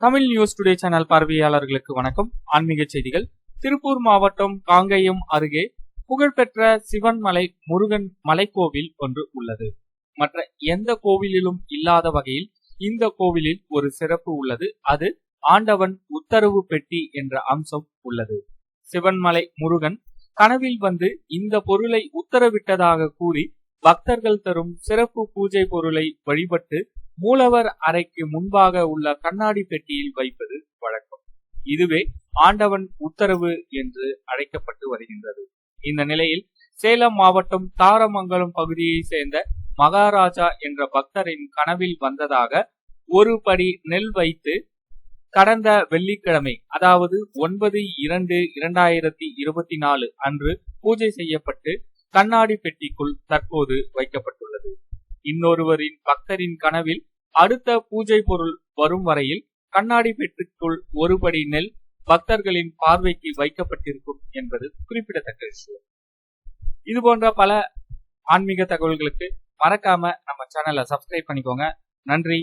Tamil news today channel பார்வையாளர்களுக்கு வணக்கம். ஆன்மீக செய்திகள். திருப்பூர் மாவட்டம் காங்கேயம் அருகே புகழ்பெற்ற சிவன்மலை முருகன் மலைக்கோவில் ஒன்று உள்ளது. மற்ற எந்த கோவிலிலும் இல்லாத வகையில் இந்த கோவிலில் ஒரு சிறப்பு உள்ளது. அது ஆண்டவன் உத்தரவு பெட்டி என்ற அம்சம் உள்ளது. சிவன்மலை முருகன் கனவில் வந்து இந்த பொருளை உத்தரவிட்டதாக கூறி பக்தர்கள் தரும் சிறப்பு பூஜை பொருளை வழிபட்டு மூலவர் அறைக்கு முன்பாக உள்ள கண்ணாடி பெட்டியில் வைப்பது வழக்கம். இதுவே ஆண்டவன் உத்தரவு என்று அழைக்கப்பட்டு வருகின்றது. இந்த நிலையில் சேலம் மாவட்டம் தாரமங்கலம் பகுதியை சேர்ந்த மகாராஜா என்ற பக்தரின் கனவில் வந்ததாக ஒரு படி நெல் வைத்து கடந்த வெள்ளிக்கிழமை அதாவது ஒன்பது இரண்டு இரண்டாயிரத்தி இருபத்தி நாலு அன்று பூஜை செய்யப்பட்டு கண்ணாடி பெட்டிக்குள் தற்போது வைக்கப்பட்டுள்ளது. இன்னொருவரின் பக்தரின் கனவில் அடுத்த பூஜை பொருள் வரும் வரையில் கண்ணாடி பெட்டிக்குள் ஒருபடி நெல் பக்தர்களின் பார்வைக்கு வைக்கப்பட்டிருக்கும் என்பது குறிப்பிடத்தக்க விஷயம். இது போன்ற பல ஆன்மீக தகவல்களுக்கு மறக்காம நம்ம சேனலை சப்ஸ்கிரைப் பண்ணிக்கோங்க. நன்றி.